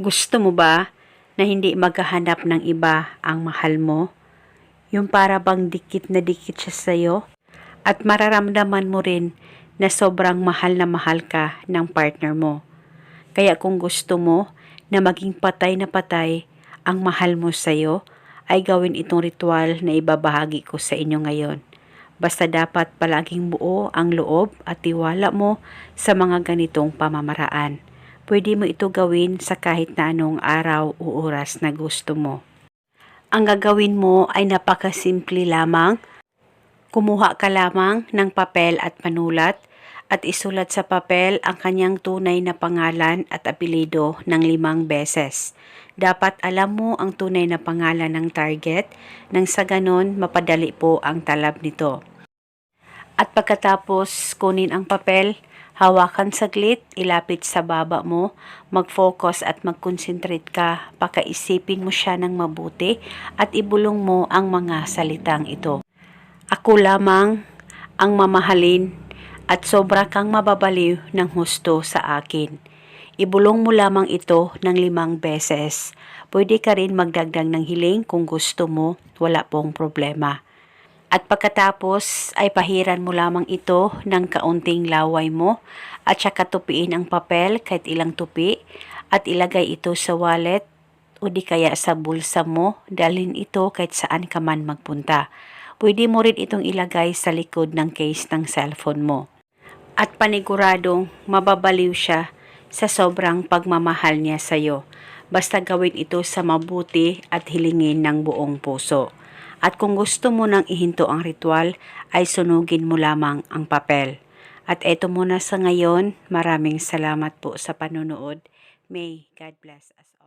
Gusto mo ba na hindi maghahanap ng iba ang mahal mo? Yung para bang dikit na dikit siya sa'yo? At mararamdaman mo rin na sobrang mahal na mahal ka ng partner mo. Kaya kung gusto mo na maging patay na patay ang mahal mo sa'yo, ay gawin itong ritual na ibabahagi ko sa inyo ngayon. Basta dapat palaging buo ang loob at tiwala mo sa mga ganitong pamamaraan. Pwede mo ito gawin sa kahit na anong araw o oras na gusto mo. Ang gagawin mo ay napakasimple lamang. Kumuha ka lamang ng papel at panulat at isulat sa papel ang kanyang tunay na pangalan at apelido ng limang beses. Dapat alam mo ang tunay na pangalan ng target nang sa ganon mapadali po ang talab nito. At pagkatapos kunin ang papel, hawakan saglit, ilapit sa baba mo, mag-focus at mag-concentrate ka, pakaisipin mo siya ng mabuti at ibulong mo ang mga salitang ito. Ako lamang ang mamahalin at sobra kang mababaliw ng husto sa akin. Ibulong mo lamang ito ng limang beses. Pwede ka rin magdagdag ng hiling kung gusto mo, wala pong problema. At pagkatapos ay pahiran mo lamang ito ng kaunting laway mo at saka tupiin ang papel kahit ilang tupi at ilagay ito sa wallet o di kaya sa bulsa mo, dalhin ito kahit saan ka man magpunta. Pwede mo rin itong ilagay sa likod ng case ng cellphone mo. At paniguradong mababaliw siya sa sobrang pagmamahal niya sa iyo. Basta gawin ito sa mabuti at hilingin ng buong puso. At kung gusto mo nang ihinto ang ritual, ay sunugin mo lamang ang papel. At eto muna sa ngayon, maraming salamat po sa panonood. May God bless us all.